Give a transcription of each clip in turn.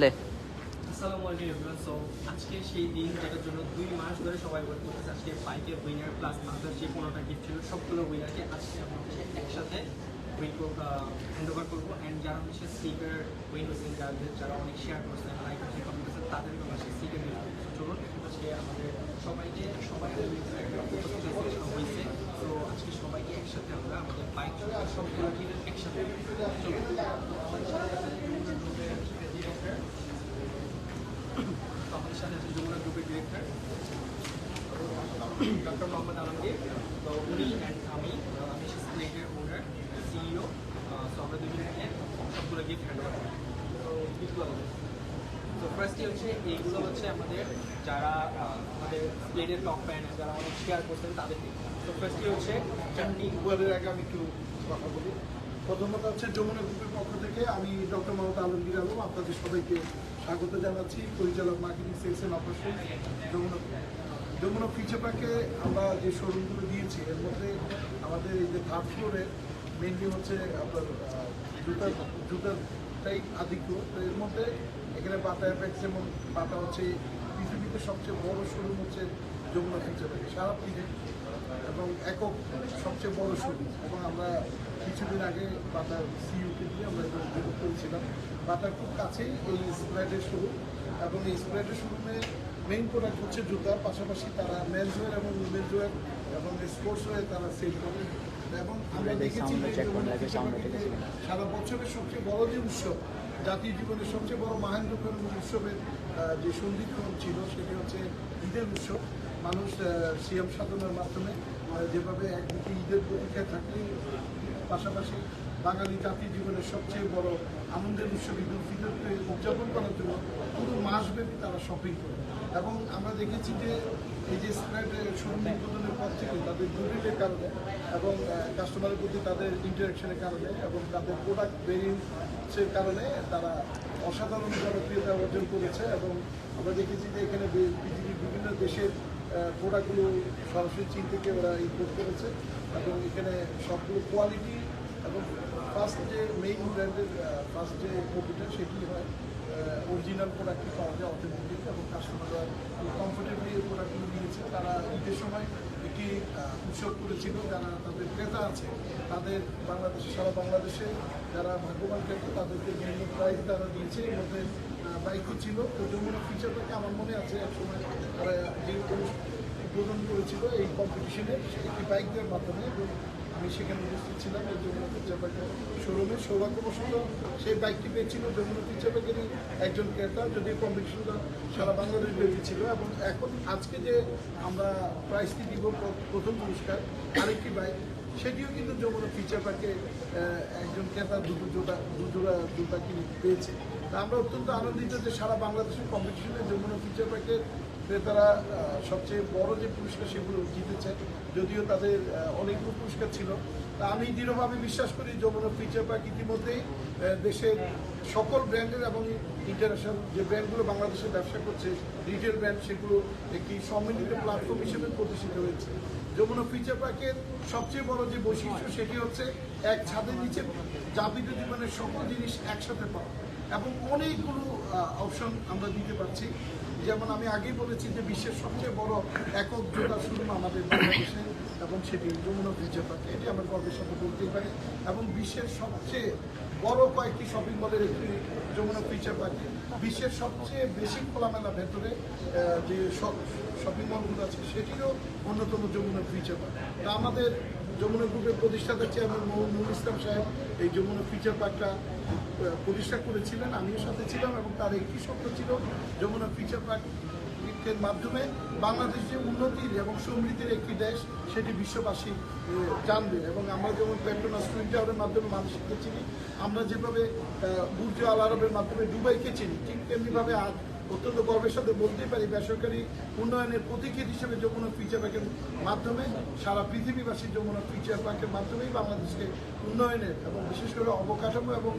আসলে। আসসালামু আজকে সেই দিন যেটার জন্য দুই মাস ধরে সবাই আজকে উইনার প্লাস যে সবগুলো উইনারকে আজকে আমরা হচ্ছে একসাথে করব অ্যান্ড যারা হচ্ছে যাদের যারা অনেক শেয়ার করছেন তাদেরকে আমরা আজকে আমাদের সবাইকে, সবাই হয়েছে। তো আজকে সবাইকে একসাথে আমরা আমাদের সবগুলো একসাথে আমাদের সাথে আছে যমুনা গ্রুপের ডিরেক্টর তো আমাদের সাথে আছে যমুনা গ্রুপের ডিরেক্টর ডক্টর মোহাম্মদ আলমগীর তো উনি অ্যান্ড আমি আমি স্প্লেটের ওনার সিইও সো আমরা দুজনে মিলে সবগুলো গিফট হ্যান্ড তো গিফটগুলো তো ফার্স্টই হচ্ছে এইগুলো হচ্ছে আমাদের যারা আমাদের স্প্লেটের টপ ফ্যান যারা অনেক শেয়ার করছেন তাদেরকে। তো ফার্স্টই হচ্ছে চারটি উপহারের আগে আমি একটু কথা বলি। প্রথমত হচ্ছে যমুনা গ্রুপের পক্ষ থেকে আমি ডক্টর মোহাম্মদ আলমগীর আলম, আপনাদের সবাইকে স্বাগত জানাচ্ছি পরিচালক marketing sales and operation Jamuna Jamuna future পার্কে আমরা যে শোরুমগুলো দিয়েছি, এর মধ্যে আমাদের এই যে থার্ড ফ্লোরে মেনলি হচ্ছে আপনার জুতার জুতারটাই আধিক্য। তো এর মধ্যে এখানে বাটা অ্যাপেক্স যেমন বাটা হচ্ছে, পৃথিবীতে সবচেয়ে বড় শোরুম হচ্ছে যমুনা ফিচার পার্কে, সারা পৃথিবী। এবং একক সবচেয়ে বড় শোরুম এবং আমরা কিছুদিন আগে বাটার সিইউকে দিয়ে আমরা এটা উদ্বোধন করেছিলাম। বাটার খুব কাছেই এই স্প্রাইডের শোরুম এবং এই স্প্রাইডের শোরুমে মেইন প্রোডাক্ট হচ্ছে জুতা। পাশাপাশি তারা মেন্স ওয়ার এবং উইমেন্স ওয়ার এবং স্পোর্টস ওয়ার তারা সেল করে। এবং আমরা দেখেছি সারা বছরের সবচেয়ে বড় যে উৎসব জাতীয় জীবনের সবচেয়ে বড় মহেন্দ্রক্ষণ উৎসবের যে সন্ধিক্ষণ ছিল সেটি হচ্ছে ঈদের উৎসব। মানুষ সিএম সাধনার মাধ্যমে যেভাবে একদিকে ঈদের প্রতীক্ষায় থাকে পাশাপাশি বাঙালি জাতীয় জীবনের সবচেয়ে বড় আনন্দের উৎসব ঈদ উল ফিতরকে উদযাপন করার জন্য পুরো মাসব্যাপী তারা শপিং করে। এবং আমরা দেখেছি যে এই যে স্প্রেড শোরুম উদ্বোধনের পর থেকে তাদের জরুরির কারণে এবং কাস্টমারের প্রতি তাদের ইন্টারাকশনের কারণে এবং তাদের প্রোডাক্ট ভেরিয়েন্সের কারণে তারা অসাধারণ জনপ্রিয়তা অর্জন করেছে এবং আমরা দেখেছি যে এখানে পৃথিবীর বিভিন্ন দেশের প্রোডাক্টগুলো সরাসরি চীন থেকে ওরা ইম্পোর্ট করেছে এবং এখানে সবগুলো কোয়ালিটি এবং ফার্স্ট যে মেইন ব্র্যান্ডের ফার্স্ট যে কপিটা সেটি হয় অরিজিনাল প্রোডাক্টটি পাওয়া যায় অথেন্টিক এবং কাস্টমাররা কমফোর্টেবলি প্রোডাক্টগুলো নিয়েছে। তারা ঈদের সময় একটি উৎসব করেছিল, যারা তাদের ক্রেতা আছে, তাদের বাংলাদেশে, সারা বাংলাদেশে যারা ভাগ্যবান ক্রেতা, তাদেরকে বিভিন্ন প্রাইজ তারা দিয়েছে, এর মধ্যে বাইকও ছিল। তো যমুনা ফিচারটাকে আমার মনে আছে এক সময় তারা যে উদ্বোধন করেছিল এই কম্পিটিশনে একটি বাইক দেওয়ার মাধ্যমে আমি সেখানে উপস্থিত ছিলাম। এই ফিচার বাইকের শোরুমে সৌভাগ্যবশত সেই বাইকটি পেয়েছিল। যমুনা ফিচার বাইকেরই একজন ক্রেতা, যদিও কম্পিটিশনটা সারা বাংলাদেশ ব্যাপী ছিল, এবং এখন আজকে যে আমরা প্রাইজটি দিব প্র- প্রথম পুরস্কার, আরেকটি বাইক সেটিও কিন্তু যমুনা ফিচার পার্কে একজন ক্রেতা দুটো জোড়া দুজোড়া জুতা কিনে পেয়েছে। তা আমরা অত্যন্ত আনন্দিত যে সারা বাংলাদেশের কম্পিটিশনে যমুনা ফিচার পার্কের ক্রেতারা সবচেয়ে বড় যে পুরস্কার সেগুলো জিতেছে, যদিও তাদের অনেকগুলো পুরস্কার ছিল। তা আমি দৃঢ়ভাবে বিশ্বাস করি যমুনা ফিচার পার্ক ইতিমধ্যেই দেশের সকল ব্র্যান্ডের এবং ইন্টারন্যাশনাল যে ব্র্যান্ডগুলো বাংলাদেশে ব্যবসা করছে রিটেল ব্র্যান্ড সেগুলো একটি সম্মিলিত প্ল্যাটফর্ম হিসেবে প্রতিষ্ঠিত হয়েছে। যমুনা ফিচার পার্কের সবচেয়ে বড় যে বৈশিষ্ট্য সেটি হচ্ছে এক ছাদের নিচে যাবতীয় জীবনের সকল জিনিস একসাথে পাওয়া। এবং অনেকগুলো অপশন আমরা দিতে পারছি। যেমন আমি আগেই বলেছি যে বিশ্বের সবচেয়ে বড় একক জোড়া শুরু আমাদের বাংলাদেশে এবং সেটি যমুনা ফিচার পার্কে এটি আমরা গর্বের সাথে বলতেই পারি। এবং বিশ্বের সবচেয়ে বড় কয়েকটি শপিং মলের একটি যমুনা ফিচার পার্কে। বিশ্বের সবচেয়ে বেশি খোলামেলা ভেতরে যে শপিং মলগুলো আছে, সেটিরও অন্যতম যমুনা ফিচার পার্ক। তা আমাদের যমুনা গ্রুপের প্রতিষ্ঠাতা চেয়ারম্যান মোহাম্মদ ইসলাম সাহেব এই যমুনা ফিচার পার্কটা প্রতিষ্ঠা করেছিলেন। আমিও সাথে ছিলাম এবং তার একটি স্বপ্ন ছিল যমুনা ফিচার পার্কের মাধ্যমে বাংলাদেশ যে উন্নতির এবং সমৃদ্ধির একটি দেশ, সেটি বিশ্ববাসী জানবে। এবং আমরা যেমন পেট্রোনাস টুইন টাওয়ারের মাধ্যমে মানুষকে চিনি, আমরা যেভাবে বুর্জ আল আরবের মাধ্যমে দুবাইকে চিনি, ঠিক তেমনিভাবে আজ অত্যন্ত গর্বের সাথে বলতেই পারি, বেসরকারি উন্নয়নের প্রতীকী হিসেবে যমুনা ফিচার পার্কের মাধ্যমে সারা পৃথিবীবাসী যমুনা ফিচার পার্কের মাধ্যমেই বাংলাদেশকে উন্নয়নের এবং বিশেষ করে অবকাঠামো এবং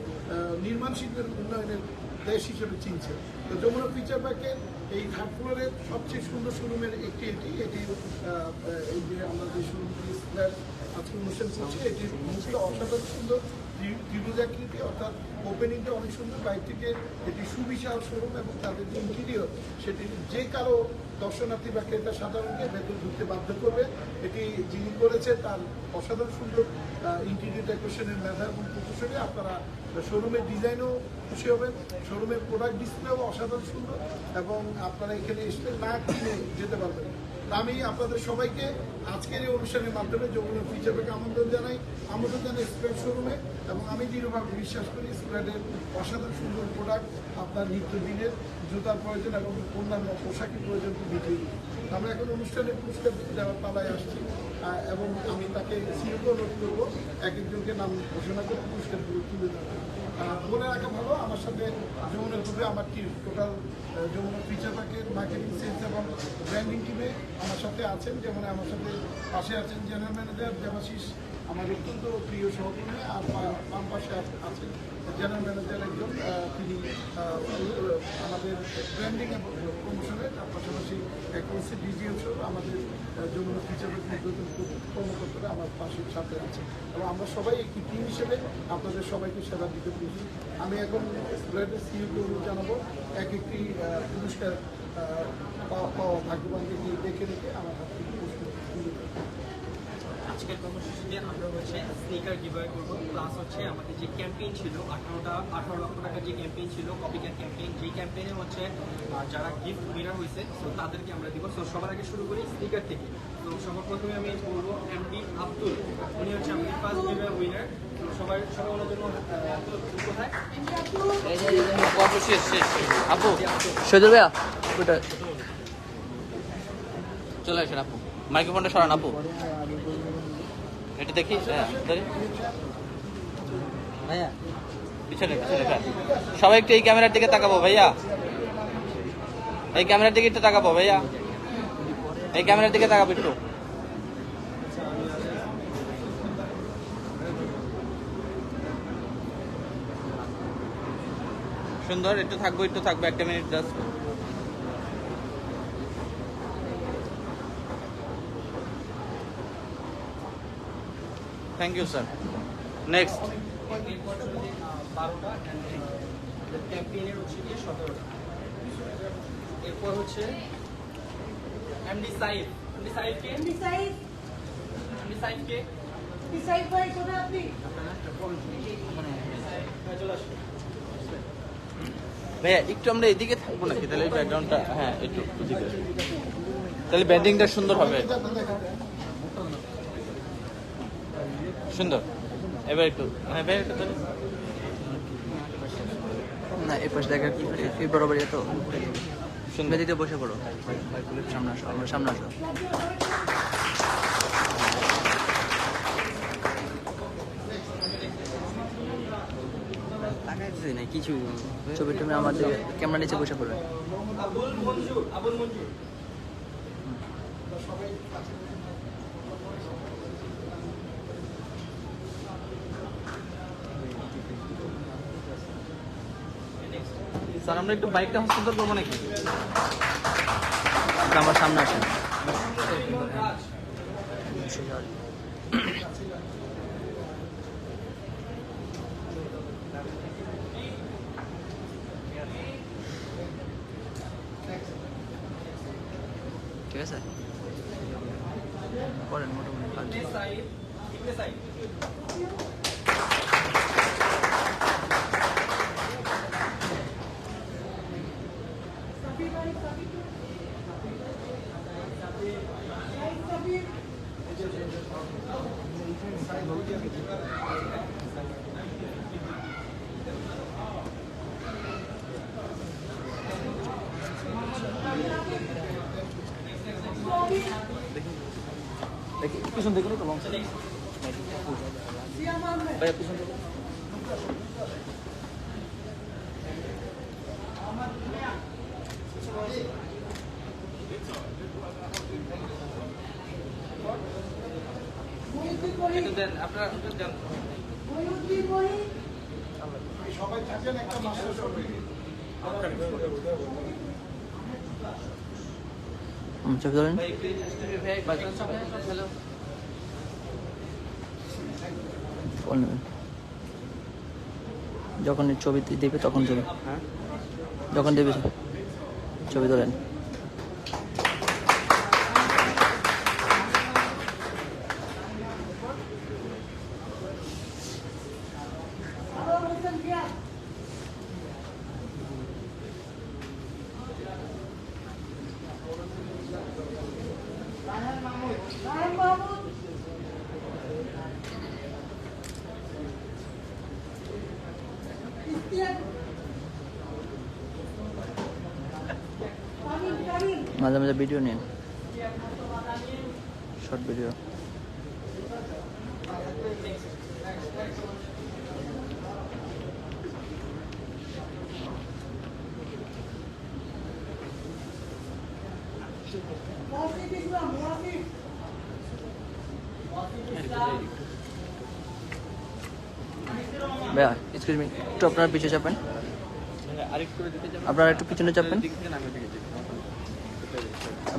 নির্মাণ শিল্পের উন্নয়নের দেশ হিসেবে চিনছে। তো যমুনা ফিচার পার্কের এই ফ্লোরের সবচেয়ে সুন্দর শোরুমের একটি এটি এটি এই যে আমরা যে শোরুমটি আজকে অনুষ্ঠান করছি মুখটা অসাধারণ সুন্দর। ত্রি- ত্রিভুজ আকৃতি অর্থাৎ ওপেনিংটা অনেক সুন্দর বাইক থেকে এটি সুবিশাল শোরুম এবং তাদের যে ইন্টেরিয়র সেটি যে কারও দর্শনার্থী বা ক্রেতা সাধারণকে ভেতর ঢুকতে বাধ্য করবে। এটি যিনি করেছে তার অসাধারণ সুন্দর ইন্টেরিয়র ডেকোরেশনের মেধা এবং প্রকৌশলী। আপনারা শোরুমের ডিজাইনও খুশি হবেন, শোরুমের প্রোডাক্ট ডিসপ্লেও অসাধারণ সুন্দর এবং আপনারা এখানে এসে না কিনে যেতে পারবেন। আমি আপনাদের সবাইকে আজকের এই অনুষ্ঠানের মাধ্যমে যমুনা ফিচারকে আমন্ত্রণ জানাই। আমন্ত্রণ জানাই স্প্রেড শোরুমে, এবং আমি দৃঢ়ভাবে বিশ্বাস করি স্প্রেডের অসাধারণ সুন্দর প্রোডাক্ট আপনার নিত্যদিনের জুতার প্রয়োজন এবং অন্যান্য পোশাকের প্রয়োজন দিই আমরা এখন অনুষ্ঠানে পুরস্কার দেওয়ার পালায় আসছি এবং আমি তাকে সিওকে অনুরোধ করব, এক একজনকে নাম ঘোষণা করে পুরস্কারগুলো তুলে দেওয়া বলে রাখা ভালো, আমার সাথে যমুনা গ্রুপে আমার টিম টোটাল যমুনা ফিচার পার্কের মার্কেটিং সেলস এবং ব্র্যান্ডিং টিমে আমার সাথে আছেন, যেমন আমার সাথে পাশে আছেন জেনারেল ম্যানেজার দেবাশিস আমার অত্যন্ত প্রিয় সহকর্মী আর বাম পাশে আছ- জেনারেল ম্যানেজার একজন তিনি আমাদের ব্র্যান্ডিং এবং তার পাশাপাশি এক হচ্ছে ডিজিএম সহ আমাদের যমুনা ফিচার কর্মকর্তারা আমার পাশের সাথে আছে এবং আমরা সবাই একটি টিম হিসেবে আপনাদের সবাইকে সেবা দিতে পেরেছি আমি এখন স্প্রেডের সিইওকে অনুরোধ জানাব, এক একটি পুরস্কার পাওয়া ভাগ্যবানকে দেখে রেখে আমার হাত থেকে। আজকের কর্মসূচিতে আমরা হচ্ছে স্নিকার গিভওয়ে করব। প্লাস হচ্ছে আমাদের যে ক্যাম্পেইন ছিল আঠারোটা আঠারো লক্ষ টাকার যে ক্যাম্পেইন ছিল কপিকার ক্যাম্পেইন যেই ক্যাম্পেইনে হচ্ছে যারা গিফট উইনার হয়েছে তো তাদেরকে আমরা দিব। তো সবার আগে শুরু করি স্নিকার থেকে। তো সবার প্রথমে আমি বলব এমডি আব্দুল। উনি হচ্ছে আমাদের ফার্স্ট গিভওয়ে উইনার তো সবাই সবাই ওনার জন্য কোথায়? আপু ভাইয়া চলে আসেন আপু মাইক্রোফোনটা সরান আপু এটা দেখি হ্যাঁ ভাইয়া। পিছনে পিছনে সবাই একটু এই ক্যামেরার দিকে তাকাবো ভাইয়া। এই ক্যামেরার দিকে একটু তাকাবো ভাইয়া। এই ক্যামেরার দিকে তাকাবো একটু। সুন্দর একটু থাকব একটু থাকব একটা minute just thank you sir next এরপর ক্যাম্পেইনের হচ্ছে গিয়ে সতেরোটা এরপর হচ্ছে এমডি সাইফ। এমডি সাইফ কে? Decide, এমডি সাইফ কে কোথায় আপনি। চলে আসুন ভাইয়া একটু আমরা এদিকে থাকব নাকি? তাহলে ব্যাকগ্রাউন্ডটা হ্যাঁ একটু তাহলে ব্যান্ডিংটা সুন্দর হবে। সুন্দর। এবার একটু হ্যাঁ ভাই একটু। না এই পাশে দেখা এই বরাবর তো। সুন্দর। মেদিতে বসে পড়ো। সামনে আসো আমরা সামনে আসো। তাকাইতেছি না কিছু ছবি টবি আমাদের ক্যামেরা নিচে বসে পড়বে। আবুল মঞ্জুর আবুল মঞ্জুর। স্যার আমরা একটু বাইকটা হস্তান্তর করব নাকি? আমার সামনে আসেন। ঠিক আছে। করেন মোটামুটি দেখি পিছন দেখুন তো লঞ্চ ভাইয়া পিছন সবাই থাকেন একটা মাস্টার ছবি ধরেন যখন ছবি দেবে তখন দেবে যখন দেবে ছবি তোলেন মাঝে ভিডিও নিন শর্ট ভিডিও ভাইয়া এক্সকিউজ মি একটু আপনারা পিছিয়ে চাপেন। আপনারা একটু পিছনে চাপেন।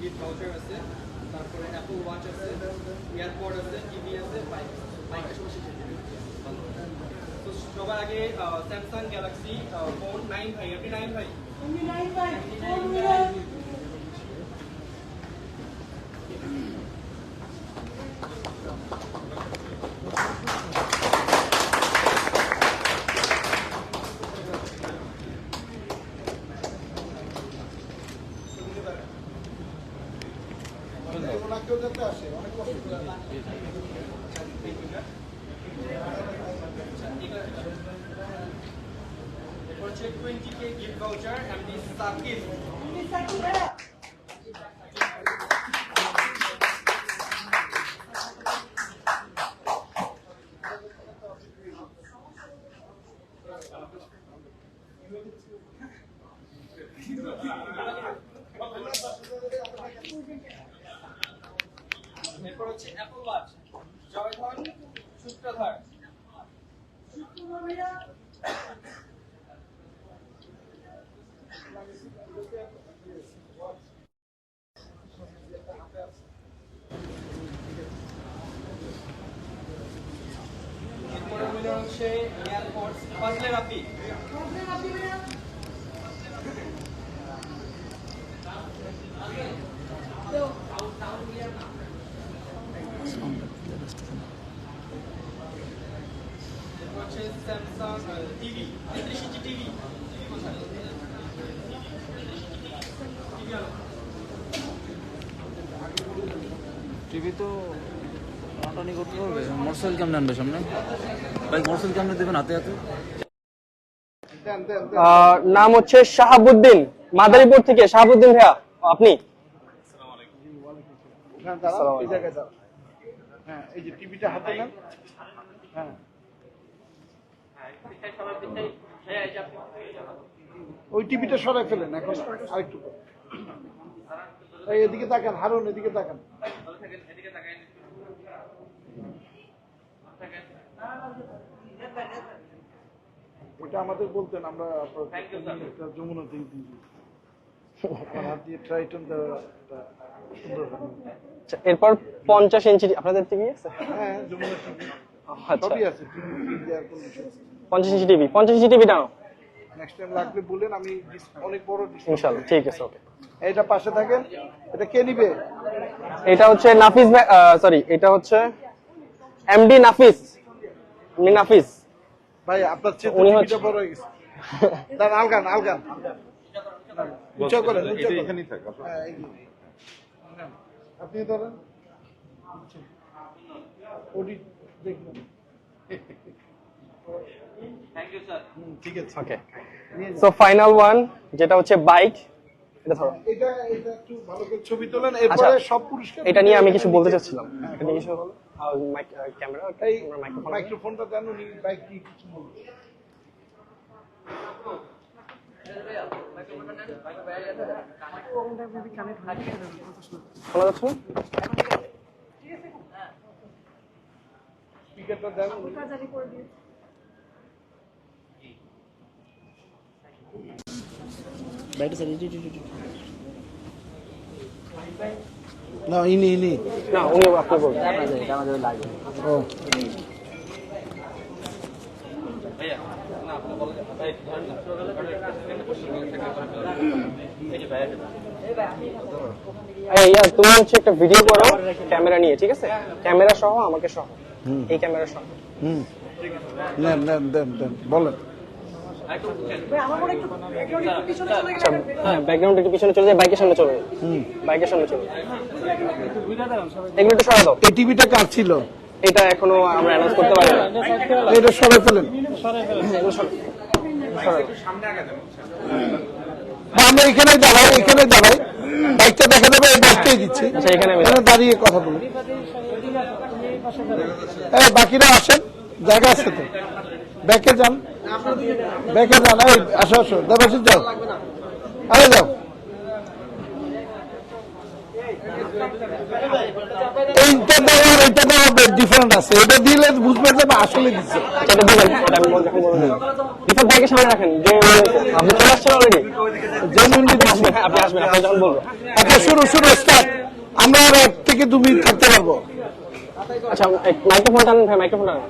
গিফট ভাউচার আছে তারপরে অ্যাপল ওয়াচ আছে এয়ারপড আছে টিভি আছে বাইক বাইকটা সব শেষে দেবে তো সবার আগে স্যামসাং গ্যালাক্সি ফোন নাইন ভাই আপনি নাইন ভাই আমি নাই ভাই কোন মিলার ওনাকেও যাতে আসে অনেক কষ্ট করে এরপর হচ্ছে twenty K gift voucher MD Sakib আমি সাকি ভাইয়া এরপর হচ্ছে অ্যাপল ওয়াচ জয়ধন সূত্রধর এরপরে হচ্ছে এয়ারপোর্ট ফাজলে রাফি কোন আপনি ভাইয়া এরপর হচ্ছে স্যামসাং টিভি তেত্রিশ ইঞ্চি টিভি টিভি কোথায় টিভি তো টানাটানি করতে হবে। মোটরসাইকেল কেমনে আনবে সামনে? ভাই মোটরসাইকেল কেমনে দেবেন হাতে হাতে? নাম হচ্ছে শাহাবুদ্দিন মাদারীপুর থেকে। শাহাবুদ্দিন ভাইয়া আপনি? হ্যাঁ এই হ্যাঁ এই যে টিভিটা হাতে নেন। হ্যাঁ। ওই টিভিটা সরাই ফেলেন এখন আরেকটু এদিকে তাকান হারুন এদিকে তাকান। ওটা আমাদের বলতেন আমরা যমুনা হয়। আচ্ছা, এরপর পঞ্চাশ ইঞ্চি আপনাদের টিভি আছে? হ্যাঁ আচ্ছা। আছে পঞ্চাশ ইঞ্চি টিভি পঞ্চাশ ইঞ্চি টিভি দাও নেক্সট টাইম লাগলে বলেন আমি অনেক বড় ঠিক আছে ওকে। এটা পাশে থাকেন এটা কে নিবে? এটা হচ্ছে নাফিস সরি এটা হচ্ছে এমডি নাফিস এমডি নাফিস। ভাই আপনার চেয়ে উনি হচ্ছে- বড় হয়ে গেছে। দাঁড়ান আলগান আলগান। উঁচা করেন উঁচা করেন। হ্যাঁ, আপনি ধরেন। দেখবেন ঠিক আছে। ওকে সো ফাইনাল ওয়ান যেটা হচ্ছে বাইক এটা ধরো। এটা এটা একটু ভালো করে ছবি তোলেন আচ্ছা, এরপরে সব পুরস্কার এটা নিয়ে আমি কিছু বলতে চাচ্ছিলাম। এটা নিয়ে কিছু ক্যামেরা এই মাইক্রোফোন মাইক্রোফোনটা দেন উনি বাইক কি কিছু বলবেন শোনা যাচ্ছে স্পিকারটা দেন উনি। না ইনি ইনি। না উনি আপনি বলবেন ও ভাইয়া না আপনি বলেন ভাই ধরেন না। এই যে ইয়া, তুমি হচ্ছে একটা ভিডিও করো ক্যামেরা নিয়ে ঠিক আছে? ক্যামেরা সহ আমাকে সহ। এই ক্যামেরা সহ। হুম। নেন নেন দেন দেন বলেন। হ্যাঁ ব্যাকগ্রাউন্ড একটু পিছনে চলে যায় বাইকের সামনে চলে যায়। বাইকের সামনে চলে। এগুলো একটু সরা দাও। এই টিভিটা কার ছিল? এটা এখনও আমরা অ্যানাউন্স করতে পারি না। এটা সরাই ফেলেন। হ্যাঁ, আমরা এখানে দাঁড়াই এখানে দাঁড়াই। বাইকটা দেখা যাবে এই বাইকটাই দিচ্ছি। আচ্ছা, এখানে আমি- দাঁড়িয়ে কথা বলুন। এই বাকিরা আসেন জায়গা আছে তো। ব্যাকে যান। ব্যাকে যান। এই আসো আসো। দেবাশিস যাও আরে যাও। এইটা দেওয়ার এটা দেওয়ার ডিফারেন্ট আছে। এটা দিলে বুঝবেন যে আসলে দিচ্ছে। সামনে রাখেন। যে আপনি চলে আসছেন অলরেডি জেনুইনলি আসবেন আপনি আসবেন আপনি যখন বলব আচ্ছা শুরু শুরু স্টার্ট আমরা আর এক থেকে দু মিনিট থাকতে পারব। আচ্ছা মাইক্রোফোন টানেন ভাই মাইক্রোফোন টানেন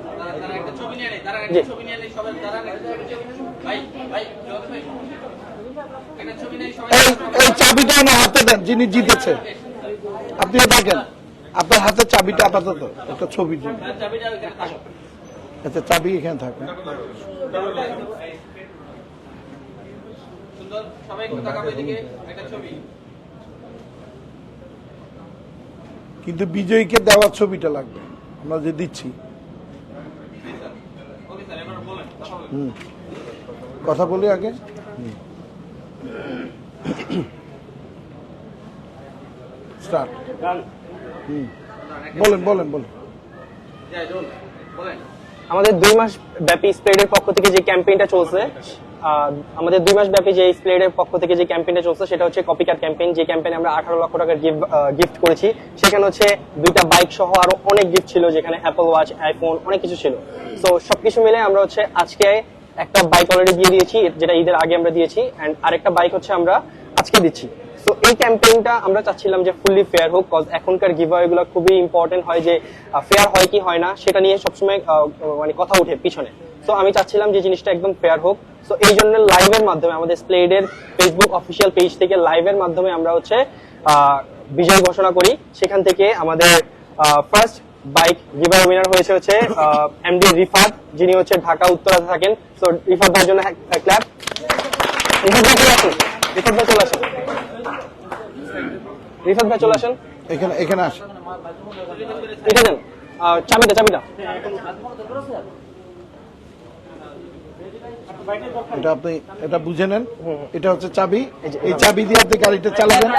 এই চাবিটা আমার হাতে দেন যিনি জিতেছে। আপনিও দেখেন আপনার হাতে চাবিটা আপাতত একটা থাকো। আচ্ছা চাবি এখানে থাকে। সুন্দর সবাই একটু তাকাবো এদিকে একটা ছবি। কিন্তু বিজয়ীকে দেওয়ার ছবিটা লাগবে আমরা যে দিচ্ছি ওকে স্যার এবার বলেন কথা বলি আগে? হুম। বলেন বলেন বলেন। আমাদের দুই মাস ব্যাপী স্প্রেডের পক্ষ থেকে যে ক্যাম্পেইনটা চলছে আমাদের দুই মাস ব্যাপী যে স্প্লেডের পক্ষ থেকে যে ক্যাম্পেইনটা চলছে, সেটা হচ্ছে কপিকার ক্যাম্পেইন যে ক্যাম্পেইনে আমরা আঠারো লক্ষ টাকার গিফট করেছি, সেখানে হচ্ছে দুইটা বাইক সহ আরও অনেক গিফট ছিল, যেখানে অ্যাপল ওয়াচ আইফোন অনেক কিছু ছিল। তো সবকিছু মিলে আমরা হচ্ছে আজকে একটা বাইক অলরেডি দিয়ে দিয়েছি, যেটা ঈদের আগে আমরা দিয়েছি এন্ড আরেকটা বাইক হচ্ছে আমরা আজকে দিচ্ছি। তো এই ক্যাম্পেইনটা আমরা চাচ্ছিলাম যে ফুললি ফেয়ার হোক কজ এখনকার গিভওয়ে গুলো খুবই ইম্পর্টেন্ট হয় যে ফেয়ার হয় কি হয় না, সেটা নিয়ে সবসময় মানে কথা উঠে পিছনে। তো আমি চাচ্ছিলাম যে জিনিসটা একদম ফেয়ার হোক। তো এই জন্য লাইভের মাধ্যমে আমাদের স্প্লেডের ফেসবুক অফিসিয়াল পেজ থেকে লাইভের মাধ্যমে আমরা হচ্ছে বিজয় ঘোষণা করি। সেখান থেকে আমাদের ফার্স্ট বাইক গিভার উইনার হয়েছে হচ্ছে এমডি রিফাত। যিনি হচ্ছে ঢাকা উত্তরাতে থাকেন। তো রিফাত ভাইয়ের জন্য ক্ল্যাপ রিফাত ভাই চলে আসেন। রিফাত ভাই চলে আসেন। রিফাত ভাই চলে আসেন। এখানে এখানে আসেন। এটা দেন। চাবিটা চাবিটা। এটা আপনি এটা বুঝে নেন। এটা হচ্ছে চাবি। এই চাবি দিয়ে আপনি গাড়িটা চালাবেন।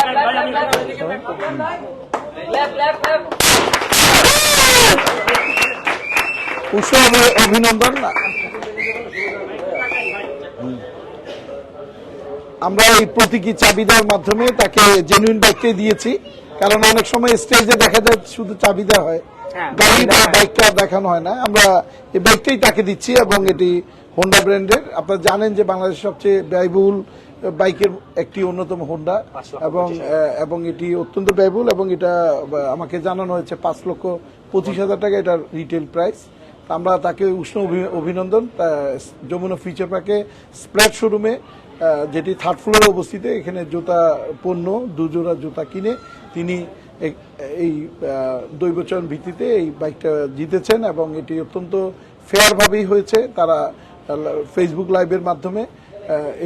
উৎস অভিনন্দন। আমরা এই প্রতীকী চাবি দেওয়ার মাধ্যমে তাকে জেনুইন বাইকটাই দিয়েছি। কারণ অনেক সময় স্টেজে দেখা যায় শুধু চাবি দেওয়া হ্যাঁ, গাড়ি বা হ্যাঁ। বাইকটা দেখানো হয় না আমরা এই বাইকটাই তাকে দিচ্ছি এবং এটি হোন্ডা ব্র্যান্ডের আপনারা জানেন যে বাংলাদেশের সবচেয়ে ব্যয়বহুল বাইকের একটি অন্যতম হোন্ডা এবং এবং এটি অত্যন্ত ব্যয়বহুল এবং এটা আমাকে জানানো হয়েছে পাঁচ লক্ষ পঁচিশ হাজার টাকা এটার রিটেল প্রাইস আমরা তাকে উষ্ণ অভি- অভিনন্দন। যমুনা ফিচার পার্কে স্প্ল্যাট শোরুমে যেটি থার্ড ফ্লোরে অবস্থিত এখানে জুতা পণ্য দুজোড়া জুতা কিনে তিনি এই দৈবচয়ন ভিত্তিতে এই বাইকটা জিতেছেন এবং এটি অত্যন্ত ফেয়ারভাবেই হয়েছে। তারা ফেসবুক লাইভের মাধ্যমে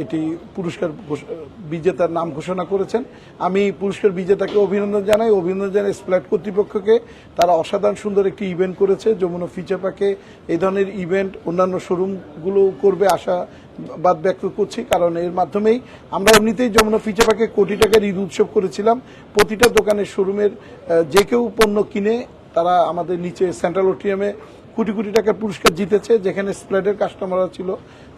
এটি পুরস্কার বিজেতার নাম ঘোষণা করেছেন। আমি পুরস্কার বিজেতাকে অভিনন্দন জানাই। অভিনন্দন জানাই স্প্ল্যাট কর্তৃপক্ষকে। তারা অসাধারণ সুন্দর একটি ইভেন্ট করেছে। যমুনা ফিচার পার্কে এই ধরনের ইভেন্ট অন্যান্য শোরুমগুলো করবে আশা বাদ ব্যক্ত করছি, কারণ এর মাধ্যমেই আমরা এমনিতেই যমুনা ফিচার পার্কে কোটি টাকার ঈদ উৎসব করেছিলাম। প্রতিটা দোকানের শোরুমের যে কেউ পণ্য কিনে তারা আমাদের নিচে সেন্ট্রাল ওটিএমে কোটি কোটি টাকার পুরস্কার জিতেছে, যেখানে স্প্লেডের কাস্টমাররা ছিল।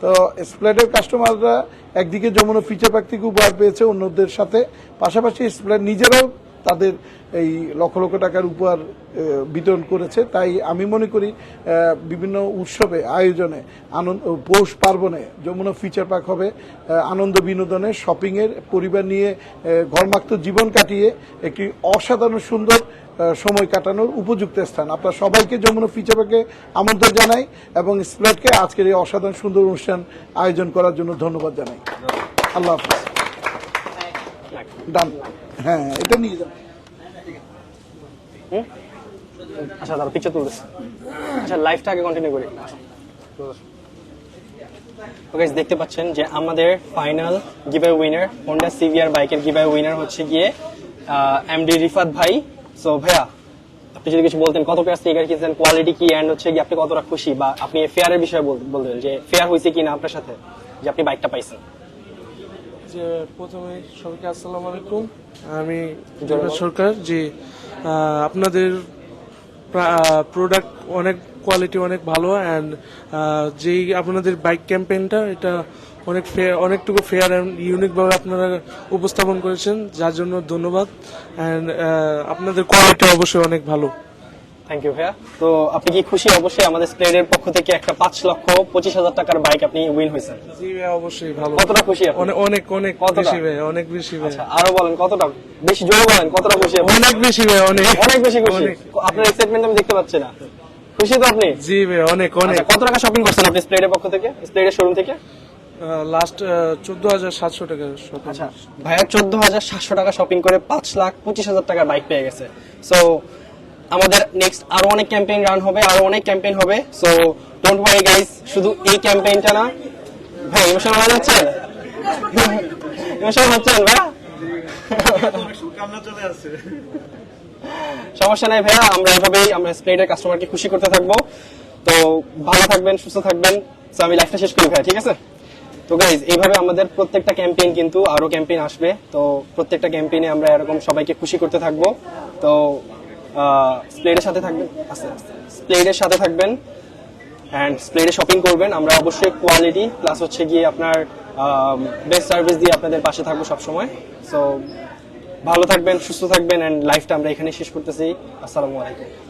তো স্প্লেডের কাস্টমাররা একদিকে যমুনা ফিচার পার্ক থেকে উপহার পেয়েছে অন্যদের সাথে। পাশাপাশি স্প্লেড নিজেরাও তাদের এই লক্ষ লক্ষ টাকার উপহার বিতরণ করেছে। তাই আমি মনে করি বিভিন্ন উৎসবে, আয়োজনে, আনন্দ, পৌষ পার্বণে যমুনা ফিচার পার্ক হবে আনন্দ বিনোদনের শপিংয়ের পরিবার নিয়ে ঘরমাক্ত জীবন কাটিয়ে একটি অসাধারণ সুন্দর সময় কাটানোর উপযুক্ত স্থান। আপনার সবাইকে যমুনা ফিচার পার্কে আমন্ত্রণ জানাই এবং স্প্লেটকে আজকের এই অসাধারণ সুন্দর অনুষ্ঠান আয়োজন করার জন্য ধন্যবাদ জানাই। আল্লাহ হাফিজ। হ্যাঁ এটা নিয়ে আচ্ছা আচ্ছা লাইফটা আগে কন্টিনিউ করি। দেখতে পাচ্ছেন যে আমাদের ফাইনাল উইনার হোন্ডা সিভিআর বাইকের গিভে উইনার হচ্ছে গিয়ে এমডি রিফাত ভাই। সো ভাইয়া, আপনি যদি কিছু বলতেন, কত স্টিকার কিনছেন কোয়ালিটি কি এন্ড হচ্ছে গিয়ে আপনি কতটা খুশি, বা আপনি ফেয়ারের বিষয়ে বলতেন যে ফেয়ার হয়েছে কিনা আপনার সাথে, যে আপনি বাইকটা পাইছেন। যে প্রথমে সবাইকে আসসালামু আলাইকুম। আমি জয়নাল সরকার যে আপনাদের প্রোডাক্ট অনেক কোয়ালিটি অনেক ভালো অ্যান্ড যেই আপনাদের বাইক ক্যাম্পেইনটা এটা অনেক ফেয়ার অনেকটুকু ফেয়ার অ্যান্ড ইউনিকভাবে আপনারা উপস্থাপন করেছেন, যার জন্য ধন্যবাদ অ্যান্ড আপনাদের কোয়ালিটি অবশ্যই অনেক ভালো। থ্যাংক ইউ ভাইয়া। তো আপনি কি খুশি? অবশ্যই আমাদের স্প্লেডের পক্ষ থেকে একটা পাঁচ লক্ষ পঁচিশ হাজার টাকার বাইক আপনি উইন হয়েছেন। জি ভাই অবশ্যই ভালো। কতটা খুশি আপনি? অনেক অনেক অনেক? বেশি ভাই অনেক বেশি ভাই আচ্ছা আরও বলেন কতটা? বেশি জোরে বলেন কতটা খুশি? অনেক বেশি ভাই অনেক। অনেক বেশি খুশি। আপনার এক্সাইটমেন্ট আমি দেখতে পাচ্ছি না। খুশি তো আপনি? জি ভাই অনেক অনেক। আচ্ছা, কত টাকা শপিং করছেন আপনি স্প্লেডের পক্ষ থেকে? স্প্লেডের শোরুম থেকে? লাস্ট চোদ্দ হাজার সাতশো টাকা আচ্ছা ভাইয়া চোদ্দ হাজার সাতশো টাকা শপিং করে পাঁচ লাখ পঁচিশ হাজার টাকার বাইক পেয়ে গেছে। সো আমাদের নেক্সট আরও অনেক ক্যাম্পেইন রান হবে, আরও অনেক ক্যাম্পেইন হবে সো ডোন্ট ওয়ারি গাইস শুধু এই ক্যাম্পেইনটা না। ভাই ইমোশন হয়ে যাচ্ছেন? ইমোশন হচ্ছেন, ভাইয়া? সমস্যা নাই ভাইয়া, আমরা এভাবেই, আমরা স্প্লেডের কাস্টমারকে খুশি করতে থাকব। তো ভালো থাকবেন, সুস্থ থাকবেন। তো আমি লাইফটা শেষ করি ভাইয়া, ঠিক আছে? তো গাইজ এইভাবে আমাদের প্রত্যেকটা ক্যাম্পেইন কিন্তু আরও ক্যাম্পেইন আসবে। তো প্রত্যেকটা ক্যাম্পেইনে আমরা এরকম সবাইকে খুশি করতে থাকব। তো স্প্লেডের সাথে থাকবেন। স্প্লেডের সাথে থাকবেন অ্যান্ড স্প্লেডে শপিং করবেন। আমরা অবশ্যই কোয়ালিটি প্লাস হচ্ছে গিয়ে আপনার বেস্ট সার্ভিস দিয়ে আপনাদের পাশে থাকব সবসময়। সো ভালো থাকবেন, সুস্থ থাকবেন অ্যান্ড লাইফটা আমরা এখানে শেষ করতেছি। আসসালামু আলাইকুম।